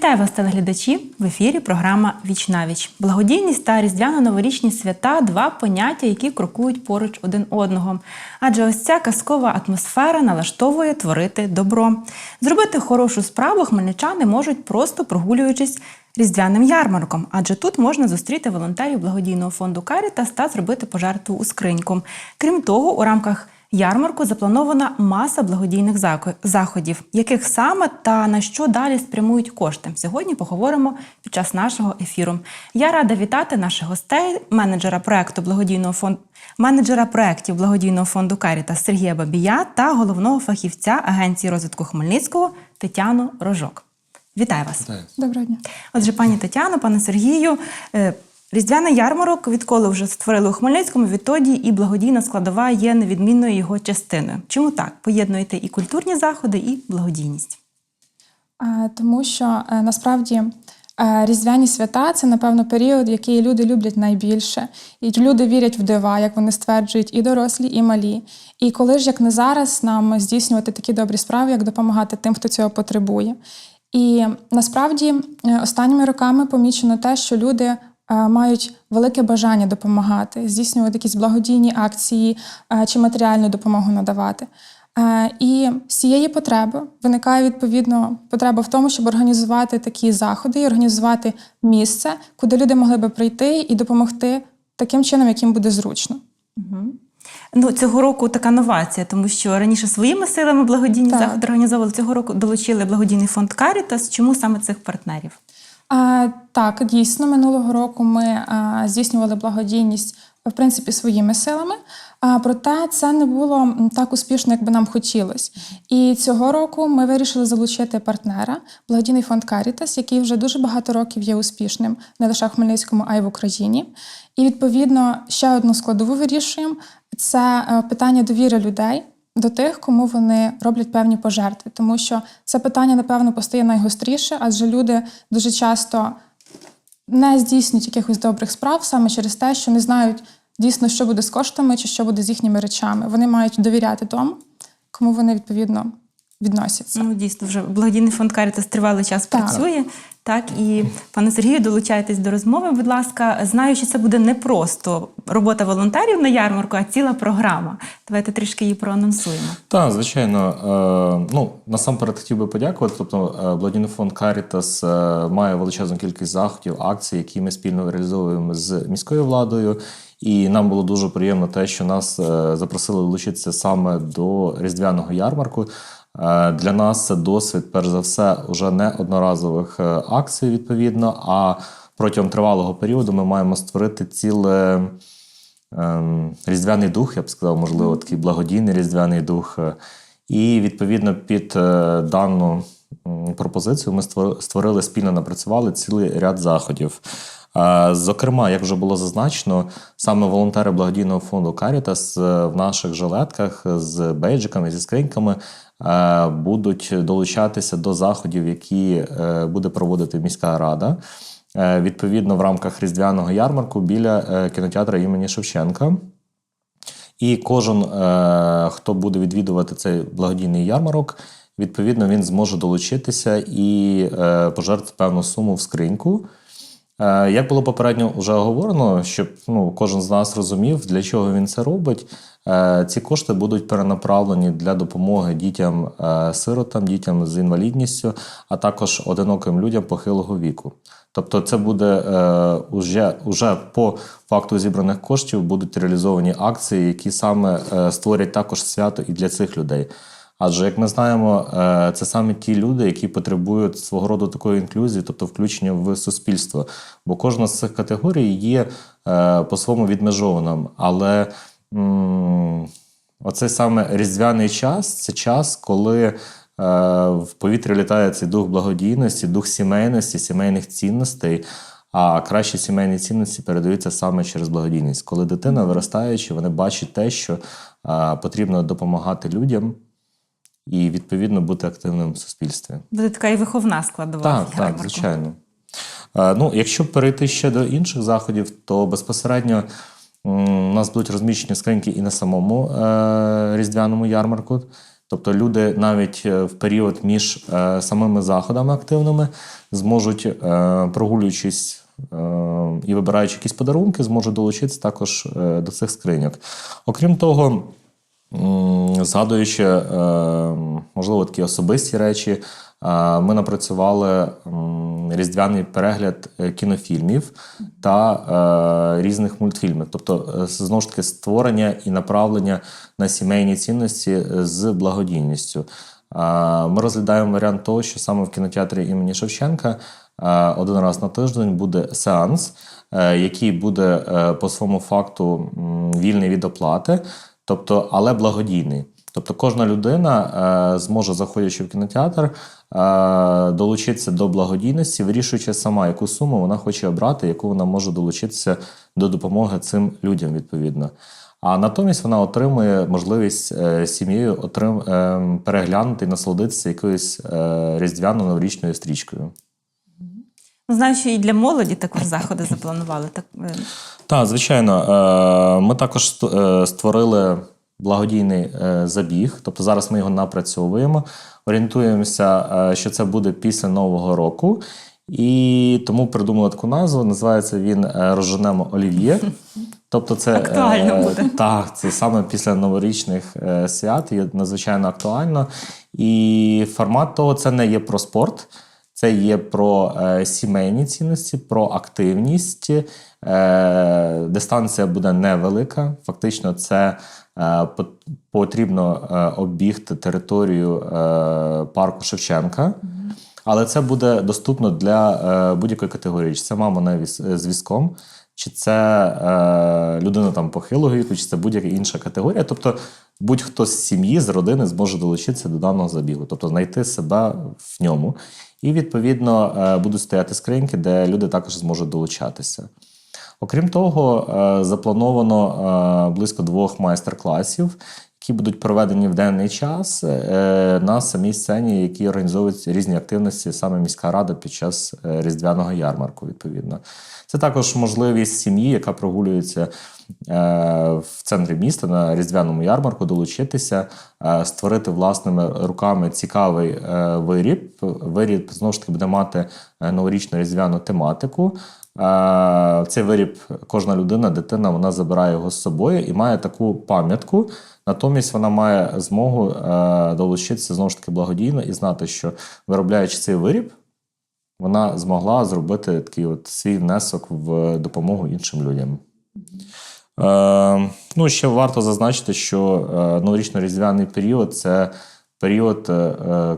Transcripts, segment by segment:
Вітаю вас, телеглядачі! В ефірі програма Вічнавіч. Благодійність та різдвяно-новорічні свята два поняття, які крокують поруч один одного. Адже ось ця казкова атмосфера налаштовує творити добро. Зробити хорошу справу хмельничани можуть просто прогулюючись різдвяним ярмарком, адже тут можна зустріти волонтерів благодійного фонду Карітас та зробити пожертву у скриньку. Крім того, у рамках ярмарку запланована маса благодійних заходів, яких саме та на що далі спрямують кошти. Сьогодні поговоримо під час нашого ефіру. Я рада вітати наших гостей, менеджера проекту благодійного фонду. Менеджера проєктів благодійного фонду Карітас Сергія Бабія та головного фахівця Агенції розвитку Хмельницького Тетяну Рожок. Вітаю вас! Доброго дня. Отже, пані Тетяно, пане Сергію, е, різдвяний ярмарок, відколи вже створили у Хмельницькому, відтоді і благодійна складова є невідмінною його частиною. Чому так? Поєднуєте і культурні заходи, і благодійність. Тому що е, насправді е, різдвяні свята це, напевно, період, який люди люблять найбільше. І люди вірять в дива, як вони стверджують, і дорослі, і малі. І коли ж, як не зараз, нам здійснювати такі добрі справи, як допомагати тим, хто цього потребує. І насправді е, останніми роками помічено те, що люди мають велике бажання допомагати, здійснювати якісь благодійні акції е, чи матеріальну допомогу надавати. Е, І з цієї потреби виникає відповідно потреба в тому, щоб організувати такі заходи і організувати місце, куди люди могли би прийти і допомогти таким чином, яким буде зручно. Ну, цього року така новація, тому що раніше своїми силами благодійні Так. заходи організовували. Цього року долучили благодійний фонд Карітас. Чому саме цих партнерів? А, так, дійсно, минулого року ми здійснювали благодійність в принципі своїми силами. А, проте це не було так успішно, як би нам хотілося. І цього року ми вирішили залучити партнера, благодійний фонд Карітас, який вже дуже багато років є успішним не лише в Хмельницькому, а й в Україні. І відповідно ще одну складову вирішуємо: це е, питання довіри людей до тих, кому вони роблять певні пожертви, тому що це питання, напевно, постає найгостріше, адже люди дуже часто не здійснюють якихось добрих справ саме через те, що не знають дійсно, що буде з коштами чи що буде з їхніми речами. Вони мають довіряти тому, кому вони відповідно відносяться. Ну, дійсно, вже благодійний фонд Карітас тривалий час Так. працює. Так, і пане Сергію, долучайтесь до розмови, будь ласка. Знаю, що це буде не просто робота волонтерів на ярмарку, а ціла програма. Давайте трішки її проанонсуємо. Так, звичайно. Е, ну, насамперед хотів би подякувати. Тобто, е, благодійний фонд Caritas е, має величезну кількість заходів, акцій, які ми спільно реалізовуємо з міською владою. І нам було дуже приємно те, що нас запросили долучитися саме до різдвяного ярмарку. Е, Для нас це досвід, перш за все, уже не одноразових е, акцій, відповідно. А протягом тривалого періоду ми маємо створити ціле ем, різдвяний дух, я б сказав, можливо, такий благодійний різдвяний дух. Е, І відповідно під дану пропозицію ми створ- створили спільно напрацювали цілий ряд заходів. Е, Зокрема, як вже було зазначено, саме волонтери благодійного фонду Карітас в наших жилетках з бейджиками, зі скриньками е, будуть долучатися до заходів, які е, буде проводити міська рада. Е, Відповідно, в рамках різдвяного ярмарку біля е, кінотеатру імені Шевченка. І кожен, е, хто буде відвідувати цей благодійний ярмарок, відповідно, він зможе долучитися і е, пожертвувати певну суму в скриньку. Е, Як було попередньо вже говорено, щоб ну, кожен з нас розумів, для чого він це робить. е, Ці кошти будуть перенаправлені для допомоги дітям-сиротам, дітям з інвалідністю, а також одиноким людям похилого віку. Тобто, це буде е, уже, уже по факту зібраних коштів будуть реалізовані акції, які саме е, створять також свято і для цих людей. Адже, як ми знаємо, е, це саме ті люди, які потребують свого роду такої інклюзії, тобто включення в суспільство. Бо кожна з цих категорій є е, по-своєму відмежованим. Але оцей саме різдвяний час це час, коли е, в повітря літає цей дух благодійності, дух сімейності, сімейних цінностей. А кращі сімейні цінності передаються саме через благодійність. Коли дитина виростаючи, вони бачать те, що потрібно допомагати людям і відповідно бути активним в суспільстві. Буде така і виховна складова. Так, так, ярмарку. звичайно. Ну, якщо перейти ще до інших заходів, то безпосередньо у нас будуть розміщені скриньки і на самому е, різдвяному ярмарку. Тобто люди навіть е, в період між е, самими заходами активними зможуть, е, прогулюючись е, і вибираючи якісь подарунки, зможуть долучитися також е, до цих скриньок. Окрім того, згадуючи, е, можливо, такі особисті речі, е, ми напрацювали різдвяний перегляд е, кінофільмів та різних мультфільмів. Тобто, знову ж таки, створення і направлення на сімейні цінності з благодійністю. Ми розглядаємо варіант того, що саме в кінотеатрі імені Шевченка один раз на тиждень буде сеанс, який буде по своєму факту вільний від оплати, тобто, але благодійний. Тобто кожна людина е, зможе, заходячи в кінотеатр, е, долучитися до благодійності, вирішуючи сама, яку суму вона хоче обрати, яку вона може долучитися до допомоги цим людям відповідно. А натомість вона отримує можливість е, сім'єю отрим, е, переглянути і насолодитися якоюсь е, різдвяно-новорічною стрічкою. Знаю, що і для молоді також заходи запланували. Так, е, Так, звичайно. Е, Ми також е, створили благодійний забіг, тобто зараз ми його напрацьовуємо. Орієнтуємося, що це буде після Нового року. І тому придумали таку назву. Називається він Розженемо Олів'є. Тобто, це Актуально буде. Так, це саме після новорічних свят є надзвичайно актуально. І формат того це не є про спорт, це є про е, сімейні цінності, про активність. Е, дистанція буде невелика. Фактично, це е, потрібно е, оббігти територію е, парку Шевченка. Але це буде доступно для е, будь-якої категорії. Чи це мама на віз- з візком, чи це е, людина там похилого віку, чи це будь-яка інша категорія. Тобто будь-хто з сім'ї, з родини зможе долучитися до даного забігу, тобто знайти себе в ньому. І відповідно е, будуть стояти скриньки, де люди також зможуть долучатися. Окрім того, е, заплановано е, близько двох майстер-класів, які будуть проведені в денний час е, на самій сцені, які організовують різні активності саме міська рада під час е, різдвяного ярмарку. Відповідно, це також можливість сім'ї, яка прогулюється е, в центрі міста на різдвяному ярмарку, долучитися, створити власними руками цікавий виріб. Виріб знову ж таки буде мати новорічну різдвяну тематику. Цей виріб кожна людина, дитина, вона забирає його з собою і має таку пам'ятку. Натомість вона має змогу е, долучитися знову ж таки благодійно і знати, що виробляючи цей виріб, вона змогла зробити такий от свій внесок в допомогу іншим людям. Е, ну, ще варто зазначити, що е, новорічно-різдвяний період це період,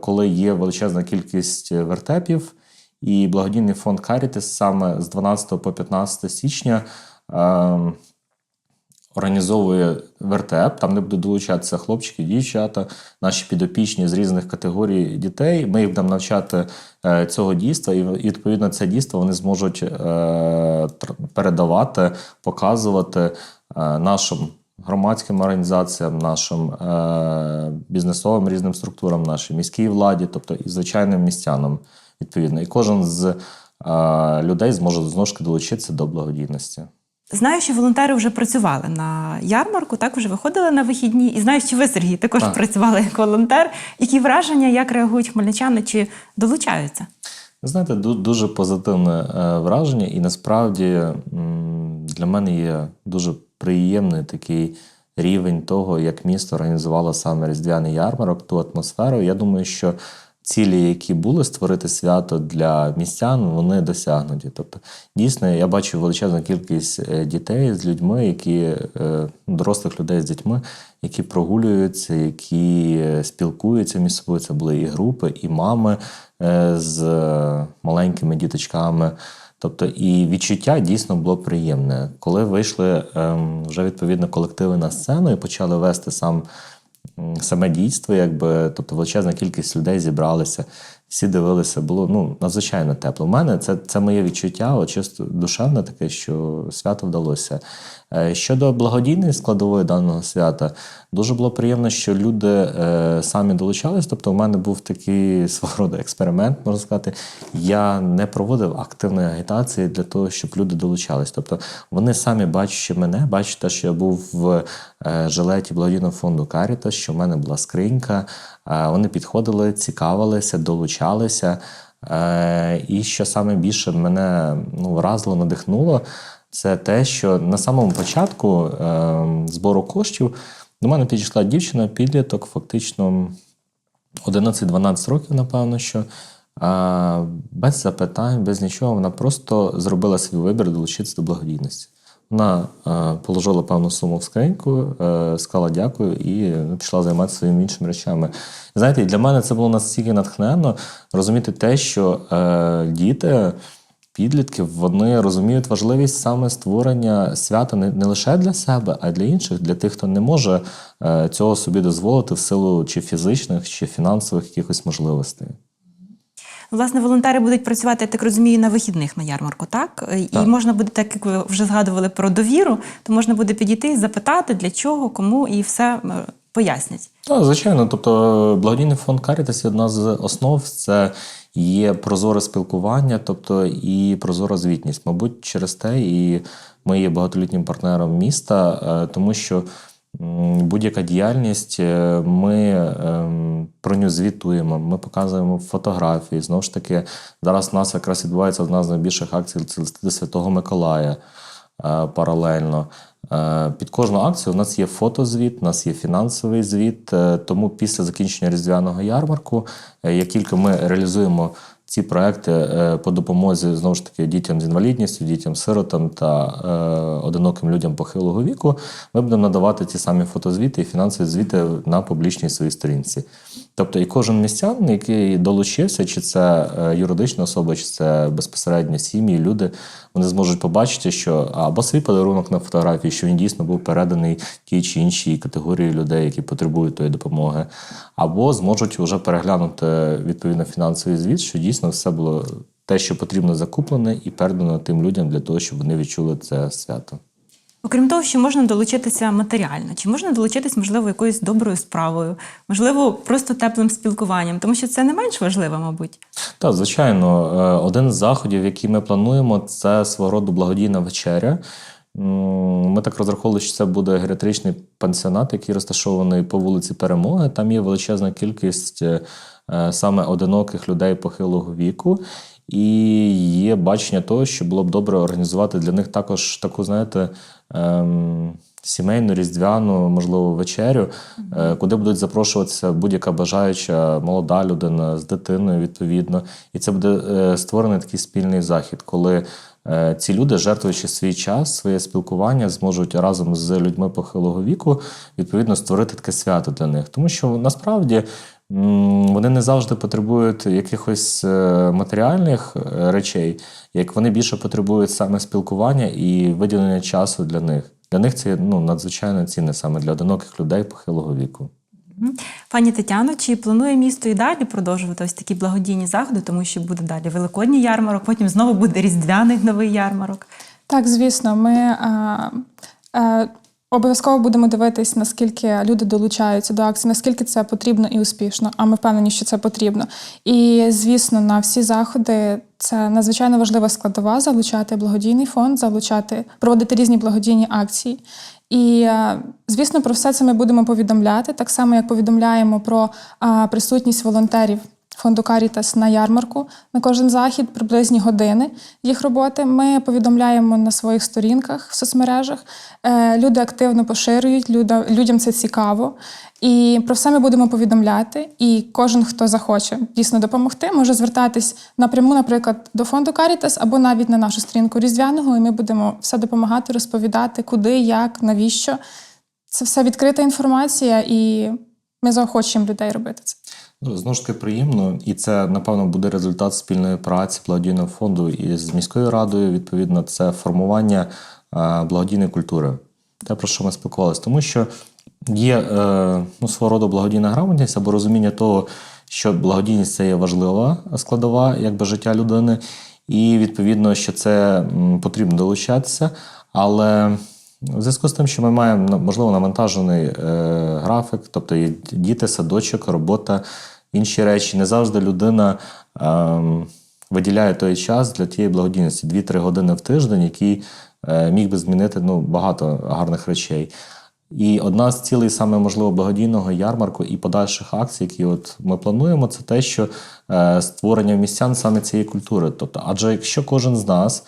коли є величезна кількість вертепів, і благодійний фонд Caritas саме з 12 по 15 січня. Е, Організовує вертеп, там де будуть долучатися хлопчики, дівчата, наші підопічні з різних категорій дітей. Ми їх будемо навчати е, цього дійства, і відповідно це дійство вони зможуть е, передавати, показувати е, нашим громадським організаціям, нашим бізнесовим різним структурам, нашій міській владі, тобто і звичайним містянам. Відповідно, і кожен з е, людей зможе знову ж долучитися до благодійності. Знаю, що волонтери вже працювали на ярмарку, так вже виходили на вихідні. І знаю, що ви, Сергій, також Так. працювали як волонтер. Які враження, як реагують хмельничани, чи долучаються? Ви знаєте, дуже позитивне е, враження, і насправді для мене є дуже приємний такий рівень того, як місто організувало саме різдвяний ярмарок, ту атмосферу. Я думаю, що цілі, які були створити свято для містян, вони досягнуті. Тобто, дійсно, я бачу величезну кількість е, дітей з людьми, які е, дорослих людей з дітьми, які прогулюються, які е, спілкуються між собою. Це були і групи, і мами з маленькими діточками. Тобто, і відчуття дійсно було приємне. Коли вийшли ем, вже відповідно колективи на сцену і почали вести сам саме дійство, якби, тобто величезна кількість людей зібралися. Всі дивилися, було ну надзвичайно тепло. У мене це, це моє відчуття, от чисто душевне таке, що свято вдалося. Е, Щодо благодійної складової даного свята, дуже було приємно, що люди е, самі долучались. Тобто, у мене був такий свого роду експеримент, можна сказати. Я не проводив активної агітації для того, щоб люди долучались. Тобто, вони самі бачачи мене, бачите, що я був в жилеті благодійного фонду Каріта, що в мене була скринька. Е, вони підходили, цікавилися, долучалися. Е, І що саме більше мене ну, вразило, надихнуло, це те, що на самому початку е, збору коштів до мене підійшла дівчина, підліток, фактично 11-12 років, напевно, що е, без запитань, без нічого, вона просто зробила свій вибір долучитися до благодійності. Вона е, положила певну суму в скриньку, е, сказала дякую і ну, пішла займатися своїми іншими речами. Знаєте, для мене це було настільки натхненно розуміти те, що е, діти, підлітки, вони розуміють важливість саме створення свята не, лише для себе, а й для інших, для тих, хто не може цього собі дозволити в силу чи фізичних, чи фінансових якихось можливостей. Власне, волонтери будуть працювати, я так розумію, на вихідних на ярмарку, так? І Так. можна буде, так як ви вже згадували про довіру, то можна буде підійти і запитати, для чого, кому, і все е, пояснять. Так, звичайно. Тобто благодійний фонд Карітас одна з основ це є прозоре спілкування, тобто і прозора звітність. Мабуть, через те і ми є багатолітнім партнером міста, е, тому що будь-яка діяльність, е, ми ем, про нього звітуємо, ми показуємо фотографії. Знову ж таки, зараз у нас якраз відбувається одна з найбільших акцій до Святого Миколая е, паралельно. Е, Під кожну акцію у нас є фотозвіт, у нас є фінансовий звіт. Тому після закінчення різдвяного ярмарку, як тільки ми реалізуємо ці проекти е, по допомозі знову ж таки дітям з інвалідністю, дітям сиротам та е, одиноким людям похилого віку, ми будемо надавати ті самі фотозвіти і фінансові звіти на публічній своїй сторінці. Тобто, і кожен містян, який долучився, чи це е, юридична особа, чи це безпосередньо сім'ї, люди, вони зможуть побачити, що або свій подарунок на фотографії, що він дійсно був переданий тій чи іншій категорії людей, які потребують тої допомоги, або зможуть вже переглянути відповідно фінансовий звіт, що дійсно все було те, що потрібно закуплене, і передано тим людям для того, щоб вони відчули це свято. Окрім того, що можна долучитися матеріально, чи можна долучитись, можливо, якоюсь доброю справою, можливо, просто теплим спілкуванням, тому що це не менш важливо, мабуть. Так, звичайно, Е, один з заходів, який ми плануємо, це свого роду благодійна вечеря. Ми так розраховували, що це буде геріатричний пансіонат, який розташований по вулиці Перемоги. Там є величезна кількість е, е, саме одиноких людей похилого віку. І є бачення того, що було б добре організувати для них також таку, знаєте, ем, сімейну, різдвяну, можливо, вечерю, е, куди будуть запрошуватися будь-яка бажаюча молода людина з дитиною, відповідно. І це буде е, створений такий спільний захід, коли е, ці люди, жертвуючи свій час, своє спілкування, зможуть разом з людьми похилого віку відповідно створити таке свято для них. Тому що насправді. Вони не завжди потребують якихось е, матеріальних е, речей, як вони більше потребують саме спілкування і виділення часу для них. Для них це ну, надзвичайно цінне саме для одиноких людей похилого віку. Пані Тетяно, чи планує місто і далі продовжувати ось такі благодійні заходи, тому що буде далі Великодній ярмарок, потім знову буде Різдвяний новий ярмарок. Так, звісно, ми а, а, обов'язково будемо дивитись, наскільки люди долучаються до акції, наскільки це потрібно і успішно. А ми впевнені, що це потрібно. І звісно, на всі заходи це надзвичайно важлива складова залучати благодійний фонд, залучати, проводити різні благодійні акції. І е, звісно, про все це ми будемо повідомляти, так само як повідомляємо про присутність волонтерів фонду Карітас на ярмарку на кожен захід, приблизні години їх роботи. Ми повідомляємо на своїх сторінках в соцмережах. Е, Люди активно поширюють, людям це цікаво. І про все ми будемо повідомляти. І кожен, хто захоче дійсно допомогти, може звертатись напряму, наприклад, до фонду Карітас або навіть на нашу сторінку Різдвяного, і ми будемо все допомагати, розповідати, куди, як, навіщо. Це все відкрита інформація, і ми заохочуємо людей робити це. Ну, знову ж таки приємно, і це напевно буде результат спільної праці благодійного фонду із міською радою. Відповідно, це формування е, благодійної культури. Те, про що ми спілкувалися, тому що є е, ну, свого роду благодійна грамотність або розуміння того, що благодійність це є важлива складова якби життя людини, і відповідно, що це потрібно долучатися. Але в зв'язку з тим, що ми маємо ну, можливо навантажений е, графік, тобто є діти, садочок, робота, інші речі, не завжди людина. ем, виділяє той час для тієї благодійності 2-3 години в тиждень, який е, міг би змінити ну, багато гарних речей. І одна з цілей саме можливо благодійного ярмарку і подальших акцій, які от ми плануємо, це те, що е, створення містян саме цієї культури. Тобто, адже якщо кожен з нас е,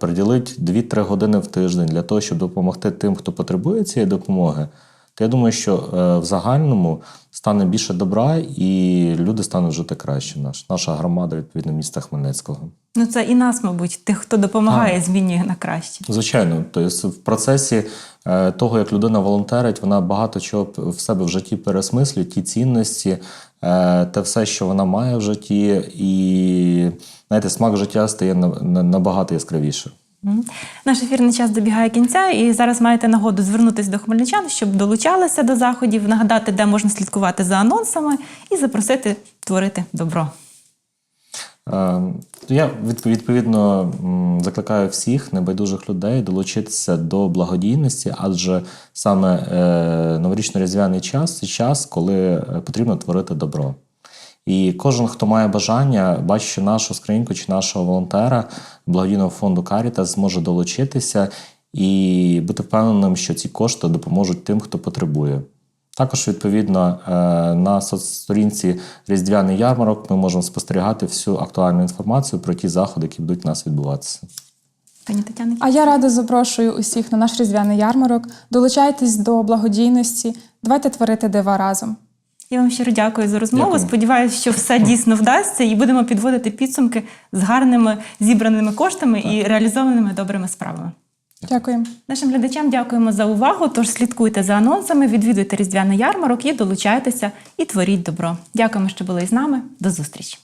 приділить 2-3 години в тиждень для того, щоб допомогти тим, хто потребує цієї допомоги, то я думаю, що е, в загальному стане більше добра, і люди стануть жити краще. Наш, наша громада, відповідно, міста Хмельницького. Ну це і нас, мабуть, тих, хто допомагає, змінює на краще. Звичайно, тобто в процесі е, того, як людина волонтерить, вона багато чого в себе в житті пересмислює, ті цінності, е, те все, що вона має в житті, і знаєте, смак життя стає на- на- набагато яскравіше. Наш ефірний час добігає кінця, і зараз маєте нагоду звернутися до хмельничан, щоб долучалися до заходів, нагадати, де можна слідкувати за анонсами, і запросити творити добро. Е, Я відповідно закликаю всіх небайдужих людей долучитися до благодійності, адже саме е, новорічно-різдвяний час це час, коли е, потрібно творити добро. І кожен, хто має бажання, бачачи нашу скриньку чи нашого волонтера благодійного фонду Каріта, зможе долучитися і бути впевненим, що ці кошти допоможуть тим, хто потребує. Також, відповідно, е, на соцсторінці Різдвяний ярмарок ми можемо спостерігати всю актуальну інформацію про ті заходи, які будуть у нас відбуватися. Пані Тетяна, А я рада запрошую усіх на наш різдвяний ярмарок. Долучайтесь до благодійності. Давайте творити дива разом. Я вам щиро дякую за розмову. Дякую. Сподіваюся, що все дійсно вдасться, і будемо підводити підсумки з гарними зібраними коштами і реалізованими добрими справами. Дякую. Нашим глядачам дякуємо за увагу. Тож слідкуйте за анонсами, відвідуйте різдвяний ярмарок і долучайтеся і творіть добро. Дякуємо, що були з нами. До зустрічі!